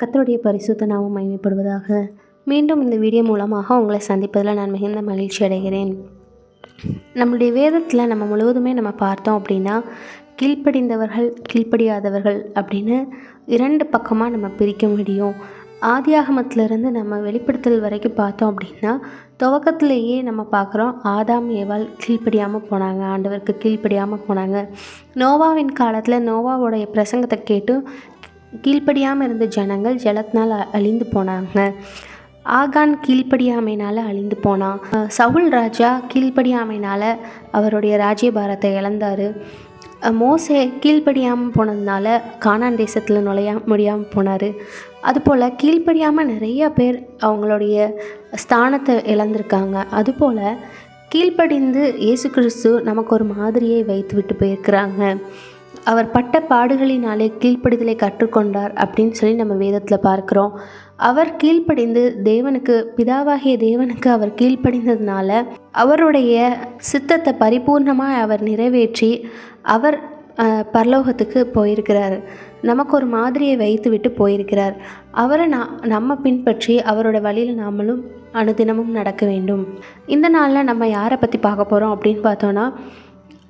கத்தருடைய பரிசுத்த நாமம் மகிமைப்படுவதாக மீண்டும் இந்த வீடியோ மூலமாக உங்களை சந்திப்பதில் நான் மிகுந்த மகிழ்ச்சி அடைகிறேன். நம்மளுடைய வேதத்தில் நம்ம முழுவதுமே நம்ம பார்த்தோம் அப்படின்னா கீழ்ப்படிந்தவர்கள் கீழ்ப்படியாதவர்கள் அப்படின்னு இரண்டு பக்கமாக நம்ம பிரிக்க முடியும். ஆதியாகமத்திலிருந்து நம்ம வெளிப்படுத்தல் வரைக்கும் பார்த்தோம் அப்படின்னா துவக்கத்திலேயே நம்ம பார்க்குறோம் ஆதாம் ஏவாள் கீழ்ப்படியாமல் போனாங்க ஆண்டவருக்கு கீழ்ப்படியாமல் போனாங்க. நோவாவின் காலத்தில் நோவாவுடைய பிரசங்கத்தை கேட்டு கீழ்ப்படியாமல் இருந்த ஜனங்கள் ஜலத்தினால் அழிந்து போனாங்க. ஆகான் கீழ்ப்படியாமைனால் அழிந்து போனான். சவுல் ராஜா கீழ்ப்படியாமைனால் அவருடைய ராஜ்யபாரத்தை இழந்தார். மோசே கீழ்ப்படியாமல் போனதுனால கானான் தேசத்தில் நுழைய முடியாமல் போனார். அதுபோல் கீழ்ப்படியாமல் நிறைய பேர் அவங்களுடைய ஸ்தானத்தை இழந்திருக்காங்க. அதுபோல் கீழ்ப்படிந்து இயேசு கிறிஸ்து நமக்கு ஒரு மாதிரியை வைத்து விட்டு போயிருக்கிறாங்க. அவர் பட்ட பாடுகளினாலே கீழ்ப்படிதலை கற்றுக்கொண்டார் அப்படின்னு சொல்லி நம்ம வேதத்தில் பார்க்குறோம். அவர் கீழ்ப்படிந்து தேவனுக்கு பிதாவாகிய தேவனுக்கு அவர் கீழ்ப்படிந்ததுனால அவருடைய சித்தத்தை பரிபூர்ணமாக அவர் நிறைவேற்றி அவர் பரலோகத்துக்கு போயிருக்கிறார். நமக்கு ஒரு மாதிரியை வைத்து விட்டு போயிருக்கிறார். அவரை நான் நம்ம பின்பற்றி அவரோட வழியில் நாமளும் அனுதினமும் நடக்க வேண்டும். இந்த நாளில் நம்ம யாரை பற்றி பார்க்க போகிறோம் அப்படின்னு பார்த்தோன்னா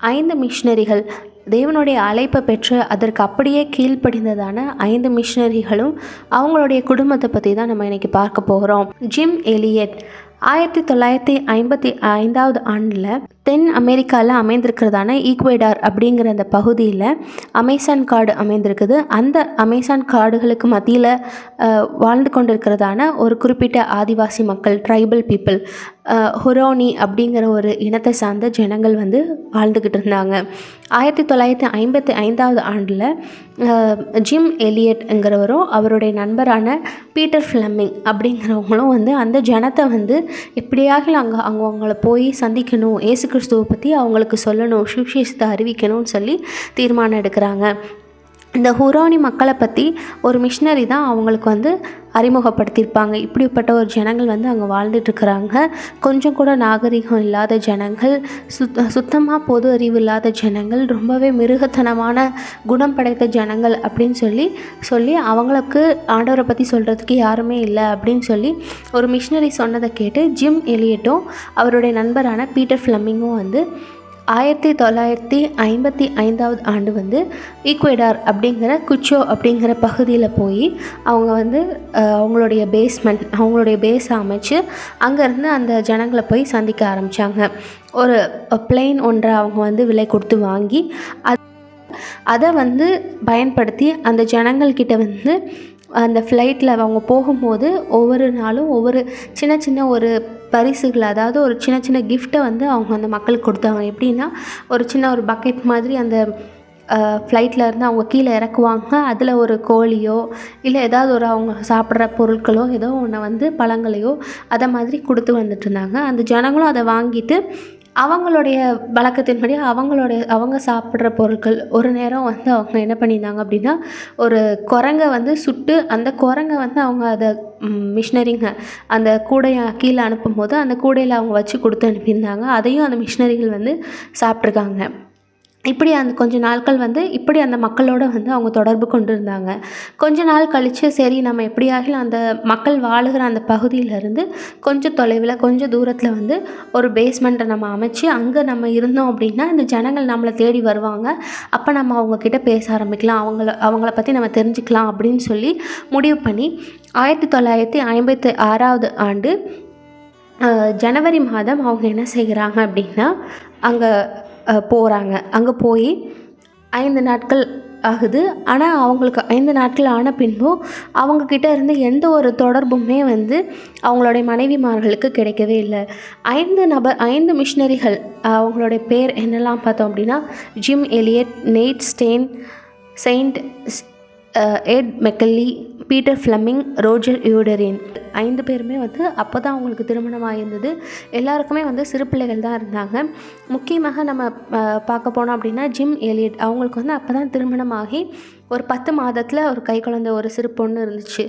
ஐந்து மிஷினரிகள். தேவனுடைய அழைப்பை பெற்று அதற்கு அப்படியே கீழ்ப்படிந்ததான ஐந்து மிஷினரிகளும் அவங்களுடைய குடும்பத்தை பற்றி தான் நம்ம இன்னைக்கு பார்க்க போகிறோம். Jim Elliott. ஆயிரத்தி தொள்ளாயிரத்தி ஐம்பத்தி ஐந்தாவது ஆண்டில் தென் அமெரிக்காவில் அமைந்திருக்கிறதான ஈக்வேடார் அப்படிங்கிற அந்த பகுதியில் அமேசான் காடு அமைந்திருக்குது. அந்த அமேசான் காடுகளுக்கு மத்தியில் வாழ்ந்து கொண்டிருக்கிறதான ஒரு குறிப்பிட்ட ஆதிவாசி மக்கள் ட்ரைபல் பீப்புள் ஹுரோனி அப்படிங்கிற ஒரு இனத்தை சார்ந்த ஜனங்கள் வந்து வாழ்ந்துக்கிட்டு இருந்தாங்க. ஆயிரத்தி தொள்ளாயிரத்தி ஐம்பத்தி ஐந்தாவது ஆண்டில் ஜிம் எலியட்ங்கிறவரும் அவருடைய நண்பரான பீட்டர் ஃப்ளம்மிங் அப்படிங்கிறவங்களும் வந்து அந்த ஜனத்தை வந்து எப்படியாக அங்கே அவங்க அவங்கள போய் சந்திக்கணும் ஏசு கிறிஸ்துவை பற்றி அவங்களுக்கு சொல்லணும் சுவிசேஷத்தை அறிவிக்கணும்னு சொல்லி தீர்மானம் எடுக்கிறாங்க. இந்த ஹுரானி மக்களை பற்றி ஒரு மிஷினரி தான் அவங்களுக்கு வந்து அறிமுகப்படுத்தியிருப்பாங்க. இப்படிப்பட்ட ஒரு ஜனங்கள் வந்து அங்கே வாழ்ந்துட்டுருக்குறாங்க. கொஞ்சம் கூட நாகரிகம் இல்லாத ஜனங்கள் சுத் சுத்தமாக பொது அறிவு இல்லாத ஜனங்கள் ரொம்பவே மிருகத்தனமான குணம் படைத்த ஜனங்கள் அப்படின்னு சொல்லி சொல்லி அவங்களுக்கு ஆண்டவரை பற்றி சொல்கிறதுக்கு யாருமே இல்லை அப்படின்னு சொல்லி ஒரு மிஷினரி சொன்னதை கேட்டு ஜிம் எலியட்டும் அவருடைய நண்பரான பீட்டர் ஃப்ளமிங்கும் வந்து ஆயிரத்தி தொள்ளாயிரத்தி ஐம்பத்தி ஐந்தாவது ஆண்டு வந்து ஈக்வேடார் அப்படிங்கிற குச்சோ அப்படிங்கிற பகுதியில் போய் அவங்க வந்து அவங்களுடைய பேஸ்மெண்ட் அவங்களுடைய பேஸை அமைச்சு அங்கேருந்து அந்த ஜனங்களை போய் சந்திக்க ஆரம்பித்தாங்க ஒரு பிளெயின் ஒன்றை அவங்க வந்து விலை கொடுத்து வாங்கி அது அதை வந்து பயன்படுத்தி அந்த ஜனங்கள்கிட்ட வந்து அந்த ஃப்ளைட்டில் அவங்க போகும்போது ஒவ்வொரு நாளும் ஒவ்வொரு சின்ன சின்ன ஒரு பரிசுகள் அதாவது ஒரு சின்ன சின்ன கிஃப்ட்டை வந்து அவங்க அந்த மக்களுக்கு கொடுத்தாங்க. எப்படின்னா ஒரு சின்ன ஒரு பக்கெட் மாதிரி அந்த ஃப்ளைட்டில் இருந்து அவங்க கீழே இறக்குவாங்க. அதில் ஒரு கோழியோ இல்லை ஏதாவது ஒரு அவங்க சாப்பிட்ற பொருட்களோ ஏதோ ஒன்று வந்து பழங்களையோ அதை மாதிரி கொடுத்து வந்துட்டு இருந்தாங்க. அந்த ஜனங்களும் அதை வாங்கிட்டு அவங்களுடைய வழக்கத்தின்படி அவங்களுடைய அவங்க சாப்பிட்ற பொருட்கள் ஒரு நேரம் வந்து அவங்க என்ன பண்ணியிருந்தாங்க அப்படின்னா ஒரு குரங்கை வந்து சுட்டு அந்த குரங்கை வந்து அவங்க அதை மிஷினரிங்க அந்த கூடையை கீழே அனுப்பும்போது அந்த கூடையில் அவங்க வச்சு கொடுத்து அனுப்பியிருந்தாங்க. அதையும் அந்த மிஷினரிகள் வந்து சாப்பிட்ருக்காங்க இப்படி அந்த கொஞ்ச நாட்கள் வந்து இப்படி அந்த மக்களோட வந்து அவங்க தொடர்பு கொண்டு இருந்தாங்க கொஞ்ச நாள் கழித்து சரி நம்ம எப்படியாகிலும் அந்த மக்கள் வாழுகிற அந்த பகுதியிலேருந்து கொஞ்சம் தொலைவில் கொஞ்சம் தூரத்தில் வந்து ஒரு பேஸ்மெண்ட்டை நம்ம அமைச்சு அங்கே நம்ம இருந்தோம் அப்படின்னா இந்த ஜனங்கள் நம்மளை தேடி வருவாங்க. அப்போ நம்ம அவங்கக்கிட்ட பேச ஆரம்பிக்கலாம். அவங்கள அவங்கள பற்றி நம்ம தெரிஞ்சுக்கலாம் அப்படின்னு சொல்லி முடிவு பண்ணி ஆயிரத்தி தொள்ளாயிரத்தி ஐம்பத்தி ஆறாவது ஆண்டு ஜனவரி மாதம் அவங்க என்ன செய்கிறாங்க அப்படின்னா அங்கே போகிறாங்க அங்கே போய் ஐந்து நாட்கள் ஆகுது. ஆனால் அவங்களுக்கு ஐந்து நாட்கள் ஆன பின்பும் அவங்கக்கிட்ட இருந்து எந்த ஒரு தொடர்புமே வந்து அவங்களுடைய மனைவிமார்களுக்கு கிடைக்கவே இல்லை. ஐந்து நபர் ஐந்து மிஷினரிகள் அவங்களுடைய பேர் என்னெல்லாம் பார்த்தோம் அப்படின்னா Jim Elliott Nate Steyn saint Ed McCully Peter Fleming Roger யூடரின் ஐந்து பேருமே வந்து அப்போ தான் அவங்களுக்கு திருமணம் ஆகியிருந்தது எல்லாருக்குமே வந்து சிறு பிள்ளைகள் தான் இருந்தாங்க. முக்கியமாக நம்ம பார்க்க போனோம் அப்படின்னா ஜிம் எலியட் அவங்களுக்கு வந்து அப்போ தான் திருமணம் ஆகி ஒரு பத்து மாதத்தில் ஒரு கை குழந்தை ஒரு சிறு பொண்ணு இருந்துச்சு.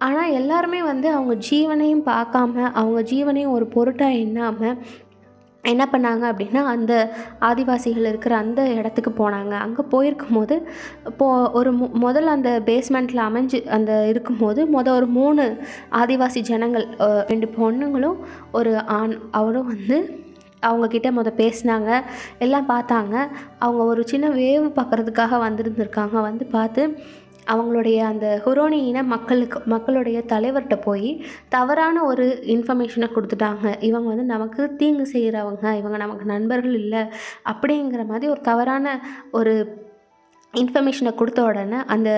ஆனால் எல்லாருமே வந்து அவங்க ஜீவனையும் பார்க்காம அவங்க ஜீவனையும் ஒரு பொருட்டாக எண்ணாமல் என்ன பண்ணாங்க அப்படின்னா அந்த ஆதிவாசிகள் இருக்கிற அந்த இடத்துக்கு போனாங்க. அங்கே போயிருக்கும் போது இப்போது ஒரு மு முதல்ல அந்த பேஸ்மெண்ட்டில் அமைஞ்சு அந்த இருக்கும்போது மொதல் ஒரு மூணு ஆதிவாசி ஜனங்கள் ரெண்டு பொண்ணுங்களும் ஒரு ஆண் அவரும் வந்து அவங்கக்கிட்ட முத பேசினாங்க. எல்லாம் பார்த்தாங்க. அவங்க ஒரு சின்ன வேவு பார்க்குறதுக்காக வந்திருந்துருக்காங்க. வந்து பார்த்து அவங்களுடைய அந்த ஹுரோனி இன மக்களுக்கு மக்களுடைய தலைவர்கிட்ட போய் தவறான ஒரு இன்ஃபர்மேஷனை கொடுத்துட்டாங்க. இவங்க வந்து நமக்கு தீங்கு செய்கிறவங்க இவங்க நமக்கு நண்பர்கள் இல்லை அப்படிங்கிற மாதிரி ஒரு தவறான ஒரு இன்ஃபர்மேஷனை கொடுத்த உடனே அந்த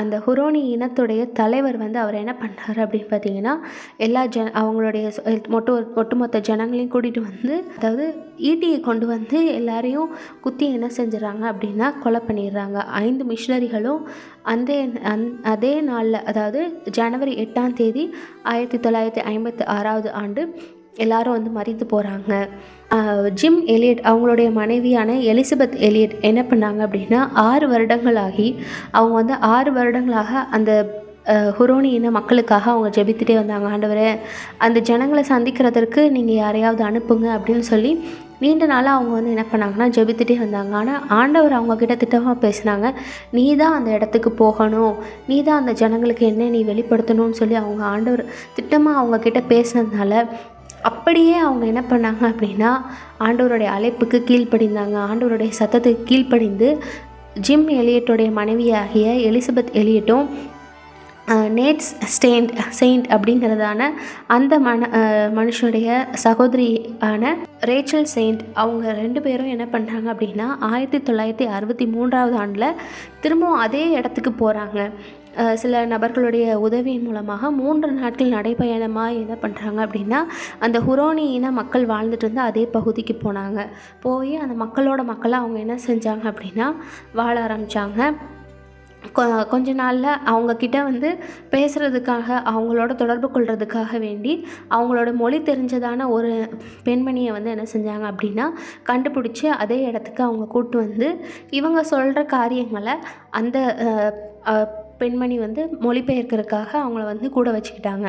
அந்த ஹுரோனி இனத்துடைய தலைவர் வந்து அவர் என்ன பண்ணார் அப்படின்னு பார்த்தீங்கன்னா எல்லா ஜன அவங்களுடைய மொட்டு ஒட்டுமொத்த ஜனங்களையும் கூட்டிகிட்டு வந்து அதாவது ஈட்டியை கொண்டு வந்து எல்லாரையும் குத்தி என்ன செஞ்சிடறாங்க அப்படின்னா கொலை பண்ணிடுறாங்க. ஐந்து மிஷினரிகளும் அந்த அந் அதே நாளில் அதாவது ஜனவரி எட்டாம் தேதி ஆயிரத்தி தொள்ளாயிரத்தி ஐம்பத்தி ஆறாவது ஆண்டு எல்லாரும் வந்து மறித்து போகிறாங்க ஜிம் எலியட் அவங்களுடைய மனைவியான எலிசபெத் எலியட் என்ன பண்ணாங்க அப்படின்னா ஆறு வருடங்களாகி அவங்க வந்து ஆறு வருடங்களாக அந்த ஹுரோனி இன மக்களுக்காக அவங்க ஜெபித்துட்டே வந்தாங்க. ஆண்டவரை அந்த ஜனங்களை சந்திக்கிறதற்கு நீங்கள் யாரையாவது அனுப்புங்க அப்படின்னு சொல்லி நீண்ட நாளாக அவங்க வந்து என்ன பண்ணாங்கன்னா ஜெபித்துட்டே வந்தாங்க. ஆனால் ஆண்டவர் அவங்கக்கிட்ட திட்டமாக பேசினாங்க நீ தான் அந்த இடத்துக்கு போகணும். நீ தான் அந்த ஜனங்களுக்கு என்ன நீ வெளிப்படுத்தணும்னு சொல்லி அவங்க ஆண்டவர் திட்டமாக அவங்கக்கிட்ட பேசினதுனால அப்படியே அவங்க என்ன பண்ணாங்க அப்படின்னா ஆண்டவருடைய அழைப்புக்கு கீழ்ப்படிந்தாங்க. ஆண்டவருடைய சத்தத்துக்கு கீழ்ப்படிந்து ஜிம் எலியட்டுடைய மனைவியாகிய எலிசபெத் எலியட்டும் நேட்ஸ் ஸ்டேண்ட் செயின்ட் அப்படிங்கிறதான அந்த மன மனுஷனுடைய சகோதரியான ரேச்சல் செயின்ட் அவங்க ரெண்டு பேரும் என்ன பண்ணுறாங்க அப்படின்னா ஆயிரத்தி தொள்ளாயிரத்தி அறுபத்தி மூன்றாவது ஆண்டில் திரும்பவும் அதே இடத்துக்கு போகிறாங்க சில நபர்களுடைய உதவியின் மூலமாக மூன்று நாட்கள் நடைப்பயணமாக என்ன பண்ணுறாங்க அப்படின்னா அந்த ஹுரோனி இன மக்கள் வாழ்ந்துட்டு இருந்த அதே பகுதிக்கு போனாங்க. போய் அந்த மக்களோட மக்களை அவங்க என்ன செஞ்சாங்க அப்படின்னா வாழ ஆரம்பித்தாங்க கொ கொஞ்ச நாளில் அவங்கக்கிட்ட வந்து பேசுகிறதுக்காக அவங்களோட தொடர்பு கொள்கிறதுக்காக வேண்டி அவங்களோட மொழி தெரிஞ்சதான ஒரு பெண்மணியை வந்து என்ன செஞ்சாங்க அப்படின்னா கண்டுபிடிச்சி அதே இடத்துக்கு அவங்க கூப்பிட்டு வந்து இவங்க சொல்கிற காரியங்களை அந்த பெண்மணி வந்து மொழிபெயர்க்கிறதுக்காக அவங்கள வந்து கூட வச்சுக்கிட்டாங்க.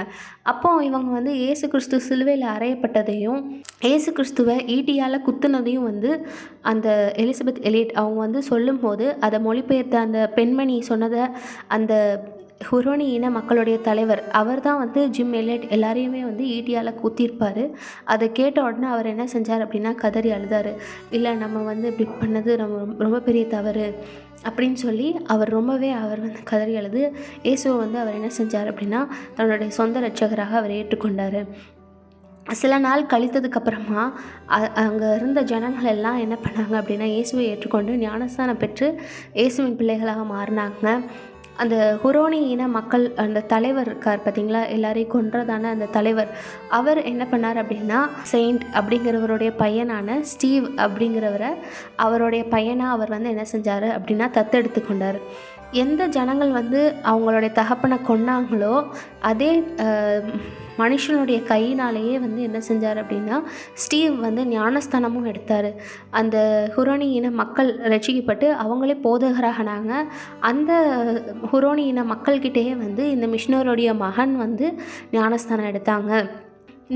அப்போ இவங்க வந்து ஏசு கிறிஸ்து சிலுவையில் அறையப்பட்டதையும் ஏசு கிறிஸ்துவை ஈட்டியால் குத்துனதையும் வந்து அந்த எலிசபெத் எலியட் அவங்க வந்து சொல்லும்போது அதை மொழிபெயர்த்த அந்த பெண்மணி சொன்னதை அந்த ஹுரோனி இன மக்களுடைய தலைவர். அவர் தான் வந்து ஜிம் எலியட் எல்லாரையுமே வந்து ஈட்டியால் குத்திருப்பார். அதை கேட்ட உடனே அவர் என்ன செஞ்சார் அப்படின்னா கதறி அழுதார். இல்லை நம்ம வந்து இப்படி பண்ணது ரொம்ப ரொம்ப பெரிய தவறு அப்படின்னு சொல்லி அவர் ரொம்பவே அவர் வந்து கதறி அழுது இயேசுவை வந்து அவர் என்ன செஞ்சார் அப்படின்னா தன்னுடைய சொந்த ரட்சகராக அவர் ஏற்றுக்கொண்டார். சில நாள் கழித்ததுக்கப்புறமா அங்கே இருந்த ஜனங்கள் எல்லாம் என்ன பண்ணாங்க அப்படின்னா இயேசுவை ஏற்றுக்கொண்டு ஞானஸ்தானம் பெற்று இயேசுவின் பிள்ளைகளாக மாறினாங்க. அந்த ஹுரோனி இன மக்கள் அந்த தலைவர் இருக்கார் பார்த்தீங்களா எல்லாரையும் கொன்றதான அந்த தலைவர். அவர் என்ன பண்ணார் அப்படின்னா செயின்ட் அப்படிங்கிறவருடைய பையனான ஸ்டீவ் அப்படிங்கிறவரை அவருடைய பையனாக அவர் வந்து என்ன செஞ்சார் அப்படின்னா தத்தெடுத்து கொண்டார். எந்த ஜனங்கள் வந்து அவங்களுடைய தகப்பனை கொன்னாங்களோ அதே மனுஷனுடைய கையினாலேயே வந்து என்ன செஞ்சார் அப்படின்னா ஸ்டீவ் வந்து ஞானஸ்தானமும் எடுத்தார். அந்த ஹுரோனி இன மக்கள் ரசிக்கப்பட்டு அவங்களே போதகராகினாங்க. அந்த ஹுரோனி இன மக்கள்கிட்டேயே வந்து இந்த மிஷினருடைய மகன் வந்து ஞானஸ்தானம் எடுத்தாங்க.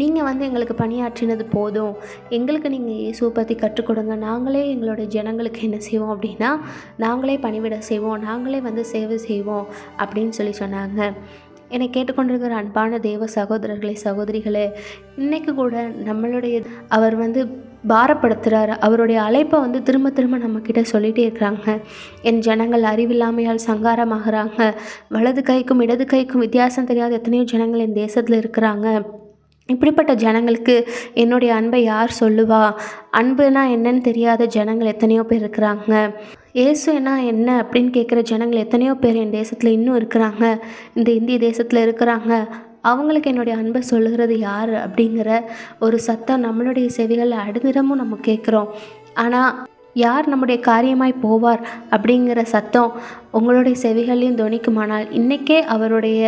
நீங்கள் வந்து எங்களுக்கு பணியாற்றினது போதும். எங்களுக்கு நீங்கள் இயேசுவை பற்றி கற்றுக் கொடுங்க. நாங்களே எங்களுடைய ஜனங்களுக்கு என்ன செய்வோம் அப்படின்னா நாங்களே பணிவிட செய்வோம். நாங்களே வந்து சேவை செய்வோம் அப்படின்னு சொல்லி சொன்னாங்க. என்னை கேட்டுக்கொண்டிருக்கிற அன்பான தேவ சகோதரர்களே சகோதரிகளே இன்றைக்கு கூட நம்மளுடைய அவர் வந்து பாரப்படுத்துகிறார் அவருடைய அழைப்பை வந்து திரும்ப திரும்ப நம்மக்கிட்ட சொல்லிகிட்டே இருக்கிறாங்க என் ஜனங்கள் அறிவில்லாமையால் சங்காரமாகறாங்க. வலது கைக்கும் இடது கைக்கும் வித்தியாசம் தெரியாத எத்தனையோ ஜனங்கள் என் தேசத்தில் இருக்கிறாங்க. இப்படிப்பட்ட ஜனங்களுக்கு என்னுடைய அன்பை யார் சொல்லுவா? அன்புனா என்னன்னு தெரியாத ஜனங்கள் எத்தனையோ பேர் இருக்கிறாங்க. இயேசுனா என்ன அப்படின்னு கேட்குற ஜனங்கள் எத்தனையோ பேர் என் தேசத்தில் இன்னும் இருக்கிறாங்க. இந்த இந்திய தேசத்தில் இருக்கிறாங்க. அவங்களுக்கு என்னுடைய அன்பை சொல்லுகிறது யார் அப்படிங்கிற ஒரு சத்தம் நம்மளுடைய செவிகளில் அடுதிடமும் நம்ம கேட்குறோம். ஆனால் யார் நம்முடைய காரியமாய் போவார் அப்படிங்கிற சத்தம் உங்களுடைய செவிகளையும் துணிக்குமானால் இன்றைக்கே அவருடைய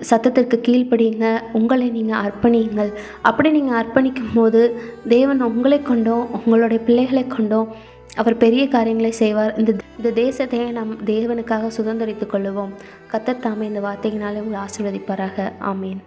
சத்தத்திற்கு கீழ்ப்படியுங்க. உங்களை நீங்கள் அர்ப்பணியுங்கள். அப்படி நீங்கள் அர்ப்பணிக்கும் போது தேவன் உங்களை கொண்டும் உங்களுடைய பிள்ளைகளை கொண்டும். அவர் பெரிய காரியங்களை செய்வார். இந்த இந்த தேசத்தை நம் தேவனுக்காக சுதந்திரித்துக் கொள்ளுவோம். கத்தத்தாமே இந்த வார்த்தையினாலே உங்களை ஆசிர்வதிப்பாராக. ஆமீன்.